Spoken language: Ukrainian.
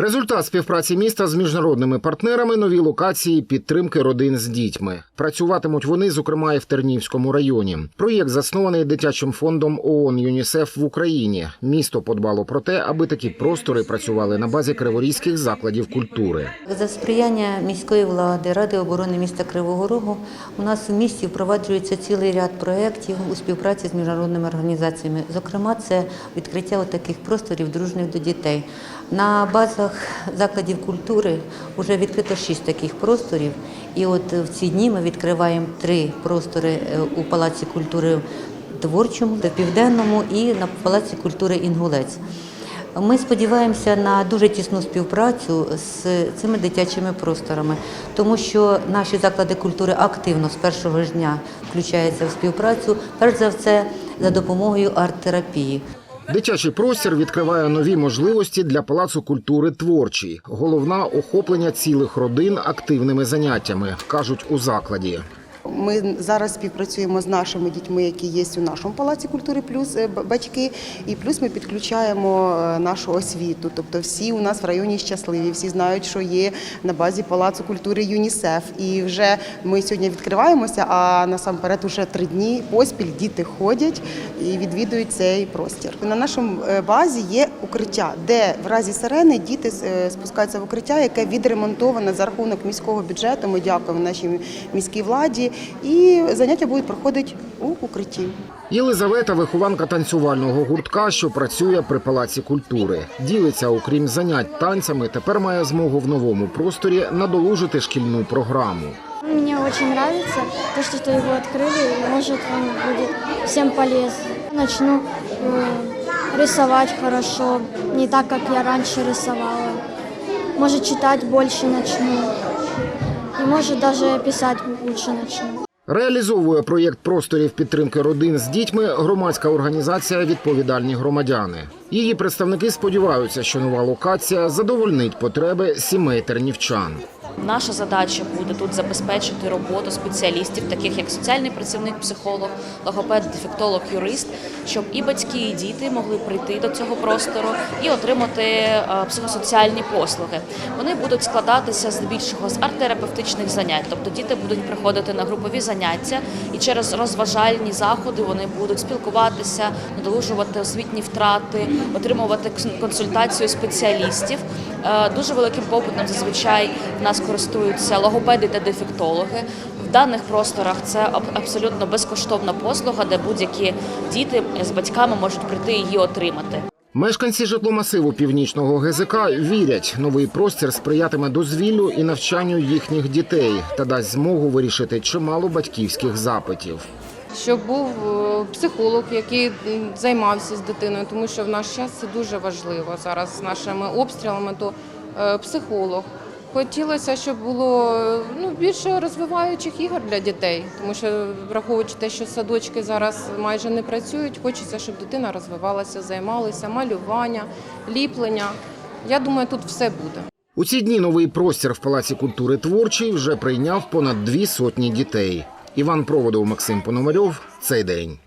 Результат співпраці міста з міжнародними партнерами нові локації підтримки родин з дітьми. Працюватимуть вони, зокрема, і в Тернівському районі. Проєкт заснований дитячим фондом ООН ЮНІСЕФ в Україні. Місто подбало про те, аби такі простори працювали на базі криворізьких закладів культури. За сприяння міської влади, Ради оборони міста Кривого Рогу у нас у місті впроваджується цілий ряд проєктів у співпраці з міжнародними організаціями. Зокрема, це відкриття таких просторів дружних до дітей. На базах закладів культури вже відкрито шість таких просторів. І от в ці дні ми відкриваємо три простори е, у Палаці культури творчому, в південному і на Палаці культури Інгулець. Ми сподіваємося на дуже тісну співпрацю з цими дитячими просторами, тому що наші заклади культури активно з першого ж дня включаються в співпрацю, перш за все за допомогою арт-терапії. Дитячий простір відкриває нові можливості для палацу культури творчий. Головна охоплення цілих родин активними заняттями, кажуть у закладі. Ми зараз співпрацюємо з нашими дітьми, які є у нашому палаці культури, плюс е, батьки, і плюс ми підключаємо е, нашу освіту. Тобто всі у нас в районі щасливі, всі знають, що є на базі палацу культури ЮНІСЕФ. І вже ми сьогодні відкриваємося. А насамперед уже три дні поспіль діти ходять і відвідують цей простір. На нашому е, базі є укриття, де в разі сирени діти спускаються в укриття, яке відремонтоване за рахунок міського бюджету. Ми дякуємо нашій міській владі. І заняття будуть проходити у укритті. Єлизавета вихованка танцювального гуртка, що працює при палаці культури. Ділиться, окрім занять танцями, тепер має змогу в новому просторі надолужити шкільну програму. Мне очень нравится то, что, что его открыли, и может он будет всем полезен. Начну э, рисовать хорошо, не так, как я раньше рисовала. Может, читать больше начну. И может даже писать лучше начну. Реалізовує проєкт просторів підтримки родин з дітьми громадська організація Відповідальні громадяни. Її представники сподіваються, що нова локація задовольнить потреби сімей тернівчан. Наша задача буде тут забезпечити роботу спеціалістів, таких як соціальний працівник, психолог, логопед, дефектолог, юрист, щоб і батьки, і діти могли прийти до цього простору і отримати е, психосоціальні послуги. Вони будуть складатися здебільшого з арт-терапевтичних занять, тобто діти будуть приходити на групові заняття і через розважальні заходи вони будуть спілкуватися, надолужувати освітні втрати, отримувати консультацію спеціалістів. Е, Дуже великим попитом зазвичай в нас користуються логопеди та дефектологи. В даних просторах це абсолютно безкоштовна послуга, де будь-які діти з батьками можуть прийти її отримати. Мешканці житломасиву північного ГЗК вірять, новий простір сприятиме дозвіллю і навчанню їхніх дітей та дасть змогу вирішити чимало батьківських запитів. Щоб був е, психолог, який займався з дитиною, тому що в наш час це дуже важливо зараз з нашими обстрілами, то е, психолог. Хотілося, щоб було е, ну, більше розвиваючих ігор для дітей, тому що враховуючи те, що садочки зараз майже не працюють, хочеться, щоб дитина розвивалася, займалася малювання, ліплення. Я думаю, тут все буде. У ці дні новий простір в Палаці культури творчий вже прийняв понад дві сотні дітей. Іван Проводов, Максим Пономарьов. Цей день.